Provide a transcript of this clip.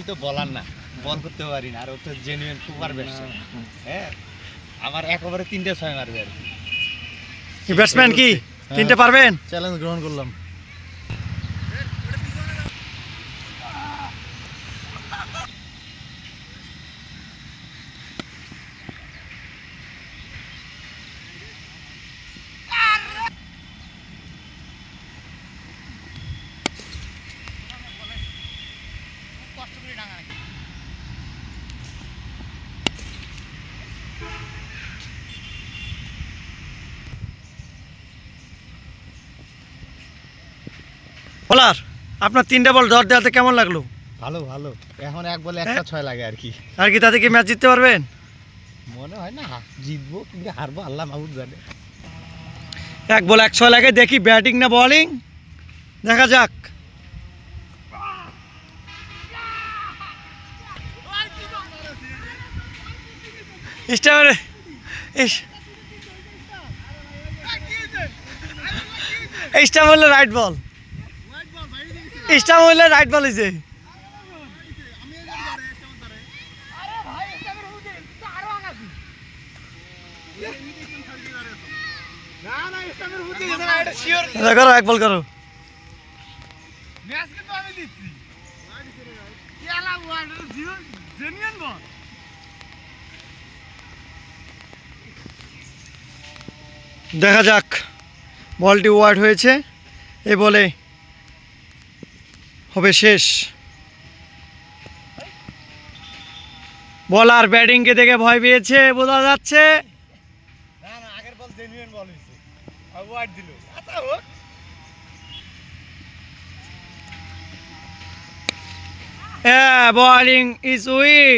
আমি তো বলার না বল করতে পারি না আর ও তো জেনুইন সুপার ব্যাটসম্যান হ্যাঁ আমার একবারে ওভারে তিনটে ছয় মারবে আর কি। ব্যাটসম্যান কি? হ্যাঁ। তিনটে পারবেন? চ্যালেঞ্জ গ্রহণ করলাম। বলার আপনার তিনটে বল ধর দেওয়াতে কেমন লাগল? ভালো ভালো। এখন এক বলে একটা ছয় লাগে আর কি। আর কি তাতে কি ম্যাচ জিততে পারবেন? মনে হয় না জিতবো কিন্তু হারবো আল্লাহ মাহবুব জানে। এক বল এক ছয় লাগে দেখি ব্যাটিং না বোলিং দেখা যাক। স্টার স্টাম হলে রাইট বল স্টাম হলে রাইট বল হয়েছে করো এক বল করো দেখা যাক। বলটি ওয়ার্ড হয়েছে এ বলে হবে শেষ। বলার ব্যাটিংকে দেখে ভয় পেয়েছে বোঝা যাচ্ছে। Bowling is weak